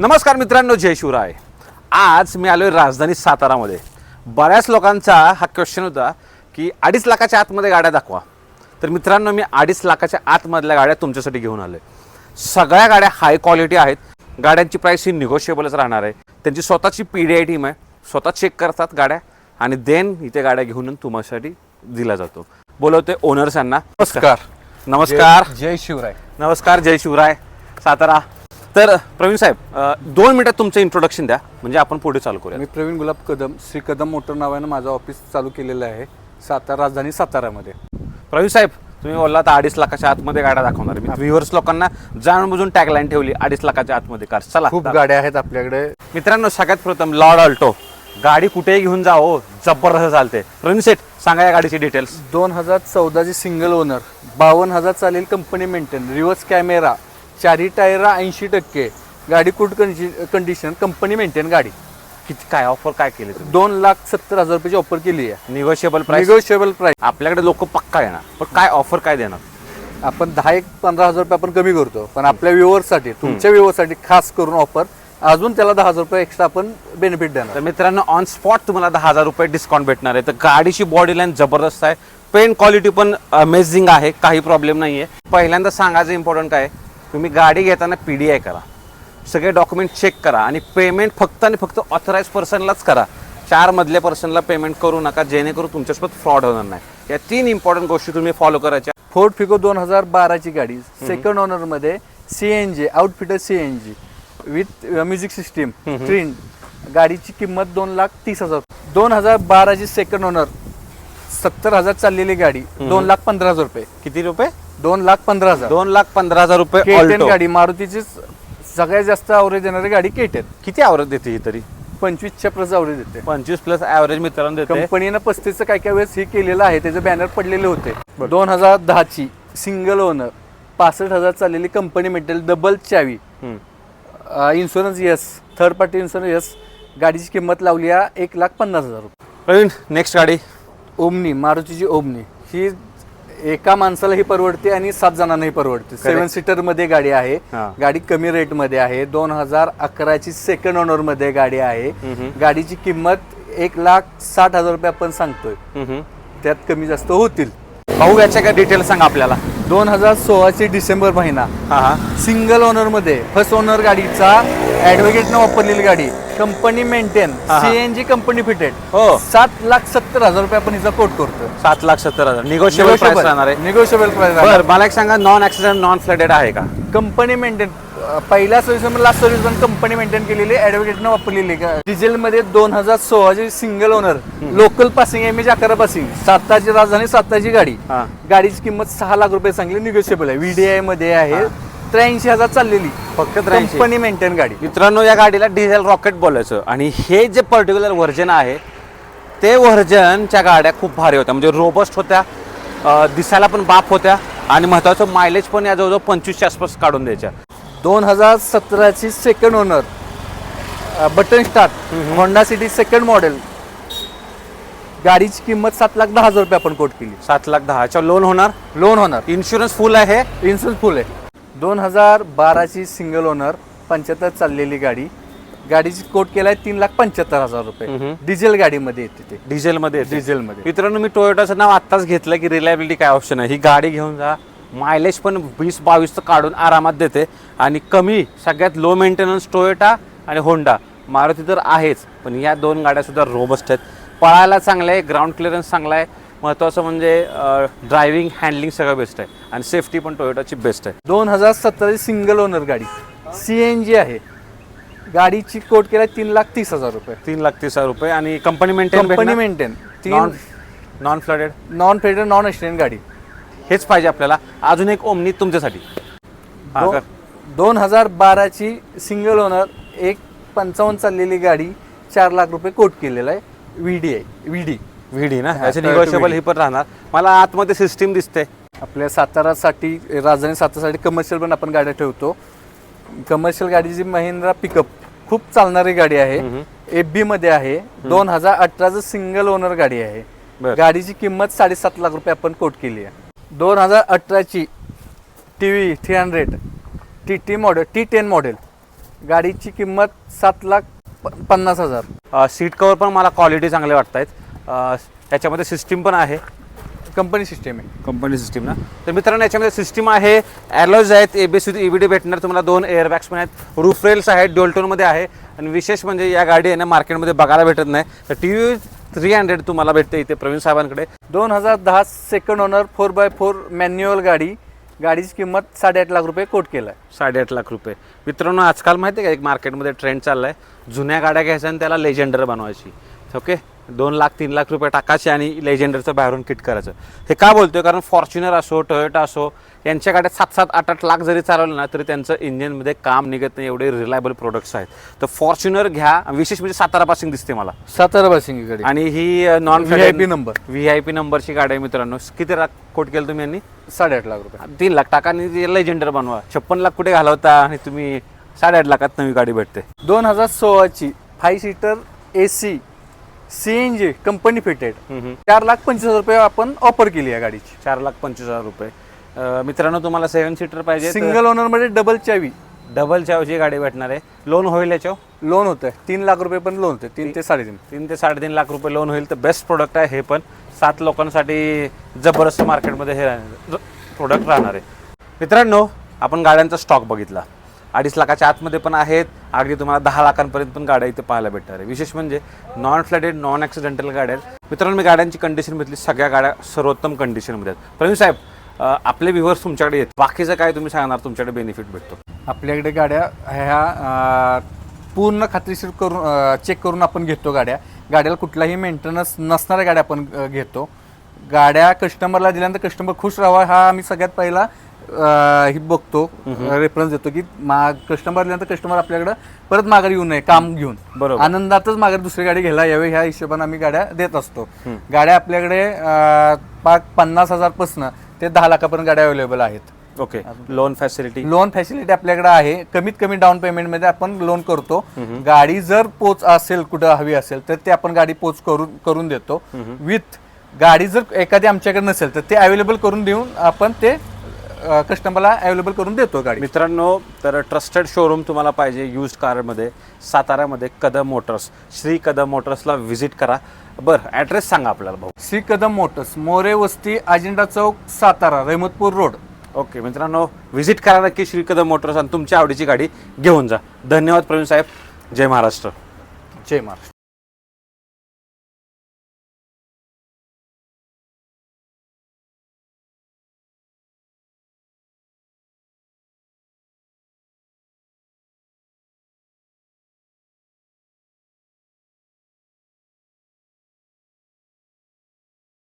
नमस्कार मित्रांनो जय शिवराय. आज मी आलोय राजधानी सातारामध्ये. बऱ्याच लोकांचा हा क्वेश्चन होता की अडीच लाखाच्या आतमध्ये गाड्या दाखवा. तर मित्रांनो मी अडीच लाखाच्या आतमधल्या गाड्या तुमच्यासाठी घेऊन आलोय. सगळ्या गाड्या हाय क्वालिटी आहेत. गाड्यांची प्राईस ही निगोशिएबलच राहणार आहे. त्यांची स्वतःची पी डी आय टीम आहे. स्वतः चेक करतात गाड्या आणि देन इथे गाड्या घेऊन तुम्हासाठी दिला जातो. बोलवते ओनर्स यांना. नमस्कार. नमस्कार. जय शिवराय. नमस्कार जय शिवराय. सातारा. तर प्रवीण साहेब दोन मिनिटात तुमचं इंट्रोडक्शन द्या. म्हणजे आपण पुढे चालू करूया मी प्रवीण गुलाब कदम श्री कदम मोटर नावानं माझं ऑफिस चालू केलेलं आहे. सातारा राजधानी सातारामध्ये. प्रवीण साहेब तुम्ही बोलला तर अडीच लाखाच्या आतमध्ये गाड्या दाखवणार. मी व्ह्युअर्स लोकांना जाणून बुजून टॅगलाईन ठेवली अडीच लाखाच्या आतमध्ये कार चला खूप गाड्या आहेत आपल्याकडे. मित्रांनो सगळ्यात प्रथम लॉर्ड अल्टो गाडी कुठेही घेऊन जा हो जबरदस्त चालते. प्रवीण सेठ सांगा या गाडीची डिटेल्स दोन हजार चौदाची सिंगल ओनर बावन्न हजार चालेल कंपनी मेंटेन रिवर्स कॅमेरा चारी टायर ऐंशी टक्के. गाडी कुड कंडिशन कंपनी मेंटेन गाडी. किती काय ऑफर काय केले तुम्ही? दोन लाख सत्तर हजार रुपयाची ऑफर केली आहे. निगोशिएबल प्राइस निगोशिएबल प्राइस आपल्याकडे लोक पक्का येणार पण काय ऑफर काय देणार? आपण दहा एक पंधरा हजार रुपये आपण कमी करतो. पण आपल्या व्ह्युअरसाठी तुमच्या व्ह्युअरसाठी खास करून ऑफर अजून त्याला दहा हजार रुपये एक्स्ट्रा आपण बेनिफिट देणार. तर मित्रांनो ऑन स्पॉट तुम्हाला दहा हजार रुपये डिस्काउंट भेटणार आहे. तर गाडीची बॉडी लाईन जबरदस्त आहे. पेन क्वालिटी पण अमेझिंग आहे. काही प्रॉब्लेम नाही आहे पहिल्यांदा सांगायचं इम्पॉर्टंट काय? आहे, तुम्ही गाडी घेताना पी डी आय करा. सगळे डॉक्युमेंट चेक करा आणि पेमेंट फक्त आणि फक्त ऑथराईज पर्सनलाच करा. चार मधल्या पर्सनला पेमेंट करू नका जेणेकरून तुमच्यासोबत फ्रॉड होणार नाही. या तीन इम्पॉर्टंट गोष्टी तुम्ही फॉलो करायच्या. फोर्ड फिको दोन हजार बाराची गाडी second ओनरमध्ये CNG outfitter CNG with music system screen गाडीची किंमत दोन लाख तीस हजार. दोन हजार बाराची सेकंड ओनर सत्तर हजार चाललेली गाडी दोन लाख पंधरा हजार रुपये. किती रुपये? दोन लाख पंधरा हजार. दोन लाख पंधरा हजार रुपये Alto. गाडी मारुतीची सगळ्यात जास्त आवरेज देणारी गाडी केटेन किती आवरेज देते ही तरी? पंचवीसच्या प्लस आवरेज देते. पंचवीस प्लस ॲव्हरेज मित्रांनो देते. कंपनीनं पस्तीसचं काय काय वेळेस हे केलेलं आहे त्याचे बॅनर पडलेले होते. दोन हजार दहाची सिंगल ओनर पासष्ट हजार चाललेली कंपनी मेटेल डबल चावी. हम्म. Insurance yes third party insurance yes गाडीची किंमत लावली आहे एक लाख पन्नास हजार रुपये. प्रवीण नेक्स्ट गाडी. ओमनी मारुतीची ओमनी. ही एका माणसालाही परवडते आणि सात जणांनाही परवडते. सेवन सीटरमध्ये गाडी आहे. हा. गाडी कमी रेटमध्ये आहे. दोन हजार अकराची सेकंड ओनरमध्ये गाडी आहे. गाडीची किंमत एक लाख साठ हजार रुपये आपण सांगतोय. त्यात कमी जास्त होतील. भाऊ याच्या काय डिटेल सांगा आपल्याला. दोन हजार सोळाचे डिसेंबर महिना. हा हा. सिंगल ओनरमध्ये फर्स्ट ओनर गाडीचा ऍडव्होकेटनं वापरलेली गाडी. कंपनी मेंटेन हा, हा. सीएनजी कंपनी फिटेड हो. सात लाख सत्तर हजार रुपये आपण हिचा कोट करतो सात लाख सत्तर हजार. निगोशिएबल प्राइस राहणार आहे. निगोशिएबल प्राइस बरं मला एक सांगा नॉन ऍक्सिडेंट नॉन फ्लडेड आहे का? कंपनी मेंटेन पहिल्या सर्व्हिस लास्ट सर्व्हिस पण कंपनी मेंटेन केलेली ऍडव्होकेटनं वापरलेली डिझेल मध्ये दोन हजार सोळाची single owner local passing M H अकरा पासिंग साताची राजधानी साताची गाडी. हा. गाडीची किंमत सहा लाख रुपये सांगली निगोशिएबल आहे. व्हीडीआयमध्ये आहे. त्र्याऐंशी हजार चाललेली. फक्त 83. कंपनी मेंटेन गाडी. मित्रांनो या गाडीला डिझेल रॉकेट बोलायचं. आणि हे जे पर्टिक्युलर व्हर्जन आहे ते व्हर्जनच्या गाड्या खूप भारी होत्या. म्हणजे रोबस्ट होत्या दिसायला पण बाप होत्या. आणि महत्वाचं मायलेज पण या जवळजवळ पंचवीसच्या आसपास काढून द्यायच्या. दोन हजार सतराची second owner button start Honda City second model गाडीची किंमत सात लाख दहा हजार रुपये आपण कोट केली. सात लाख दहाच्या लोन होणार? लोन होणार. इन्शुरन्स फुल आहे? इन्शुरन्स फुल आहे. दोन हजार बाराची सिंगल ओनर पंच्याहत्तर चाललेली गाडी. गाडीची कोट केलाय तीन लाख पंच्याहत्तर हजार रुपये. डिझेल गाडीमध्ये येते ते. डिझेलमध्ये. डिझेलमध्ये मित्रांनो मी टोयोटाचं नाव आत्ताच घेतलं की रिलायबिलिटी काय ऑप्शन आहे? ही गाडी घेऊन जा. मायलेज पण वीस बावीसचं काढून आरामात देते. आणि कमी सगळ्यात लो मेंटेनन्स टोयोटा आणि होंडा मारुती तर आहेच पण या दोन गाड्या सुद्धा रोबस्ट आहेत. पळायला चांगलं आहे ग्राउंड क्लिअरन्स चांगला आहे. महत्त्वाचं म्हणजे ड्रायव्हिंग हँडलिंग सगळं बेस्ट आहे. आणि सेफ्टी पण टोयोटाची बेस्ट आहे. दोन हजार सतराची सिंगल ओनर गाडी. सीएनजी आहे. गाडीची कोट केलाय तीन लाख तीस हजार रुपये. तीन लाख तीस हजार रुपये आणि company maintain company maintain non तीन नॉन फ्लडेड नॉन फेडर नॉन एक्सिडेंट गाडी. हेच पाहिजे आपल्याला. अजून एक ओमनी तुमच्यासाठी. हा दो-. दोन हजार बाराची सिंगल ओनर एक पंचावन्न चाललेली गाडी चार लाख रुपये कोट केलेला आहे. व्हीडी आहे. व्हीडी व्हिडी ना? हा, याचे Toyota निगोशिएबल VD. ही पण राहणार. मला आतमध्ये सिस्टीम दिसते आपल्या सातारासाठी राजधानी सातारासाठी कमर्शियल पण आपण गाड्या ठेवतो. कमर्शियल गाडीची महिंद्रा पिकअप खूप चालणारी गाडी आहे. एफ बी मध्ये आहे. दोन हजार अठराचं सिंगल ओनर गाडी आहे. बर. गाडीची किंमत साडेसात लाख रुपये आपण कोट केली आहे. दोन हजार अठराची T V three hundred T T model T ten model गाडीची किंमत सात लाख प- पन्नास हजार. सीट कवर पण मला क्वालिटी चांगले वाटत आहेत त्याच्यामध्ये सिस्टीम पण आहे. कंपनी सिस्टीम आहे. कंपनी सिस्टीम ना? तर मित्रांनो याच्यामध्ये सिस्टीम आहे. ॲलोज आहेत A B C E D भेटणार तुम्हाला दोन एअरबॅग्स पण आहेत. रूफ रेल्स आहेत डोल्टोनमध्ये आहे. आणि विशेष म्हणजे या गाडी आहे ना मार्केटमध्ये बघायला भेटत नाही. तर टी व्ही थ्री हंड्रेड तुम्हाला भेटते इथे प्रवीण साहेबांकडे. दोन हजार दहा second owner four by four manual गाडी गाडीची किंमत साडेआठ लाख रुपये कोट केला आहे साडेआठ लाख रुपये. मित्रांनो आजकाल माहिती आहे का एक मार्केटमध्ये ट्रेंड चालला आहे जुन्या गाड्या घ्यायच्या आणि त्याला लेजेंडर बनवायची. ओके दोन लाख तीन लाख रुपये टाकायचे आणि लेजेंडरचं बाहेरून किट करायचं. हे का बोलतोय? कारण फॉर्च्युनर असो टोयोटा असो यांच्या गाड्या सात सात आठ आठ लाख जरी चालवलं ना तरी त्यांचं इंजिनमध्ये काम निघत नाही एवढे रिलायबल प्रोडक्ट्स आहेत. तर फॉर्च्युनर घ्या विशेष म्हणजे सातारा पासिंग दिसते मला. सातारा बासिंग गाडी. आणि ही non VIP number. V I P नंबरची गाडी आहे मित्रांनो. किती लाख कोट केलं तुम्ही यांनी? साडेआठ लाख रुपये. तीन लाख. टाका आणि लेजेंडर बनवा. छप्पन लाख कुठे घालवता? आणि तुम्ही साडेआठ लाखात नवी गाडी भेटते. दोन हजार सोळाची five seater A C C N G company fitted चार लाख पंचवीस हजार रुपये आपण ऑफर केली आहे गाडीची. चार लाख पंचवीस हजार रुपये. मित्रांनो तुम्हाला सेवन सीटर पाहिजे सिंगल ओनरमध्ये डबल चावी. डबल चावची गाडी भेटणार आहे. लोन होईल याच्यावर? लोन होतं तीन लाख रुपये पण लोन होते तीन ते साडेतीन. तीन ते साडेतीन लाख रुपये लोन होईल तर बेस्ट प्रोडक्ट आहे हे पण. सात लोकांसाठी जबरदस्त मार्केटमध्ये हे प्रोडक्ट राहणार आहे. मित्रांनो आपण गाड्यांचा स्टॉक बघितला. अडीच लाखाच्या आतमध्ये पण आहेत. अगदी तुम्हाला दहा लाखांपर्यंत पण गाड्या इथे पाहायला भेटणार आहे. विशेष म्हणजे नॉन फ्लडेड नॉन ॲक्सिडेंटल गाड्या आहेत. मित्रांनो मी गाड्यांची कंडिशन घेतली सगळ्या गाड्या सर्वोत्तम कंडिशनमध्ये आहेत. प्रवीण साहेब आपले व्ह्युअर्स तुमच्याकडे येत. बाकीचं काय तुम्ही सांगणार? तुमच्याकडे बेनिफिट भेटतो. आपल्याकडे गाड्या ह्या पूर्ण खात्रीशीर करून चेक करून आपण घेतो गाड्या. गाड्याला कुठलाही मेंटेनन्स नसणाऱ्या गाड्या आपण घेतो. गाड्या कस्टमरला दिल्यानंतर कस्टमर खुश राहावा हा आम्ही सगळ्यात पहिला हे बघतो रेफरन्स देतो की मा कस्टमर दिल्यानंतर कस्टमर आपल्याकडे परत माघारी येऊ नये काम घेऊन. बरोबर. आनंदातच माघारी दुसरी गाडी घ्यायला यावे ह्या हिशोबाने आम्ही गाड्या देत असतो. गाड्या आपल्याकडे पाच पन्नास हजारपासून ते दहा लाखापर्यंत गाड्या अवेलेबल आहेत. Okay. Loan facility loan facility आपल्याकडे आहे. कमीत कमी डाऊन पेमेंटमध्ये आपण लोन करतो. गाडी जर पोच असेल कुठं हवी असेल तर ते आपण गाडी पोच करून करून देतो. विथ गाडी जर एखादी आमच्याकडे नसेल तर ते अवेलेबल करून देऊन आपण ते कस्टमरला अवेलेबल करून देतो गाडी. मित्रांनो तर ट्रस्टेड शोरूम तुम्हाला पाहिजे यूज्ड कारमध्ये साताऱ्यामध्ये कदम मोटर्स श्री कदम मोटर्सला व्हिजिट करा. बरं ॲड्रेस सांगा आपल्याला भाऊ. Shri Kadam Motors More Vasti Ajintha Chowk Satara Rahimatpur road. Okay मित्रांनो व्हिजिट करा नक्की श्री कदम मोटर्स आणि तुमच्या आवडीची गाडी घेऊन जा. धन्यवाद प्रवीण साहेब. जय महाराष्ट्र. जय महाराष्ट्र.